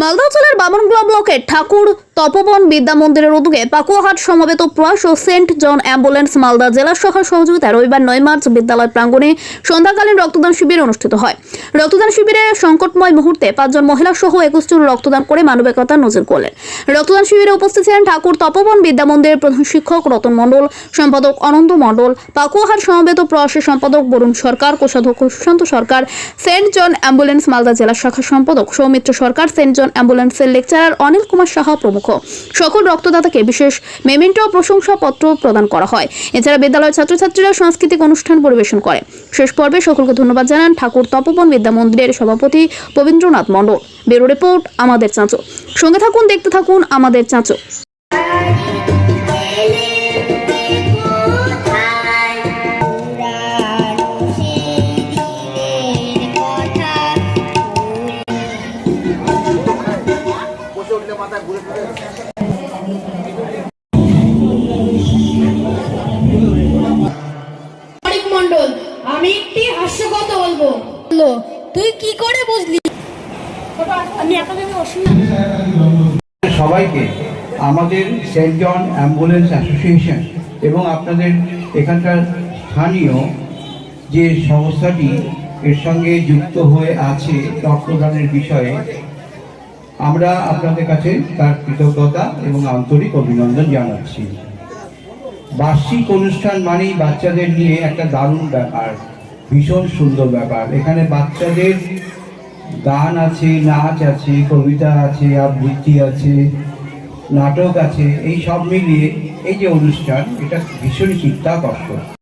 মালদা জেলার বামনগুলা ব্লকের ঠাকুর তপবন বিদ্যা মন্দিরের উদ্যোগে পাকুয়াহাট সমবেত প্রয়াস ও সেন্ট জন অ্যাম্বুলেন্স মালদা জেলা শাখার সহযোগিতায় রবিবার নয় মার্চ বিদ্যালয় প্রাঙ্গণে সন্ধ্যাকালীন রক্তদান শিবির অনুষ্ঠিত হয়। রক্তদান শিবিরে সংকটময় মুহূর্তে পাঁচজন মহিলা সহ একুশ জন রক্তদান করে মানবিকতার নজর করলেন রক্তদান শিবিরে উপস্থিত ছিলেন ঠাকুর তপবন বিদ্যা মন্দিরের প্রধান শিক্ষক রতন মণ্ডল, সম্পাদক অনন্ত মণ্ডল, পাকুয়াহাট সমবেত প্রয়াসের সম্পাদক বরুণ সরকার, কোষাধ্যক্ষ Sushanta Sarkar, Saint John ambulance Malda জেলা শাখার সম্পাদক সৌমিত্র সরকার, সেন্ট জন অ্যাম্বুলেন্সের লেকচারার অনিল কুমার সাহা প্রমুখ। সকল রক্তদাতাকে বিশেষ মেমেন্টো প্রশংসাপত্র প্রদান করা হয়। এছাড়া বিদ্যালয়ের ছাত্রছাত্রীরা সাংস্কৃতিক অনুষ্ঠান পরিবেশন করে। শেষ পর্বে সকলকে ধন্যবাদ জানান ঠাকুর তপবন বিদ্যা মন্দিরের সভাপতি পবীন্দ্রনাথ মণ্ডল। ব্যুরো রিপোর্ট, আমাদের চাঁচো। সঙ্গে থাকুন, দেখতে থাকুন, আমাদের চাঁচো। মন্ডল আমি একটি হাস্যকথা বলব। বলল তুই কি করে বুঝলি? সবাইকে আমাদের সেন্ট জন অ্যাম্বুলেন্স অ্যাসোসিয়েশন এবং আপনাদের এখানকার স্থানীয় যে সংস্থাটি এর সঙ্গে যুক্ত হয়ে আছে রক্তদানের বিষয়ে আমরা আপনাদের কাছে তার কৃতজ্ঞতা এবং আন্তরিক অভিনন্দন জানাচ্ছি। বার্ষিক অনুষ্ঠান মানেই বাচ্চাদের নিয়ে একটা দারুণ ব্যাপার। ভীষণ সুন্দর ব্যাপার। এখানে বাচ্চাদের গান আছে, নাচ আছে, কবিতা আছে, আবৃত্তি আছে, নাটক আছে, এই সব মিলিয়ে এই যে অনুষ্ঠান, এটা ভীষণ চিত্তাকর্ষক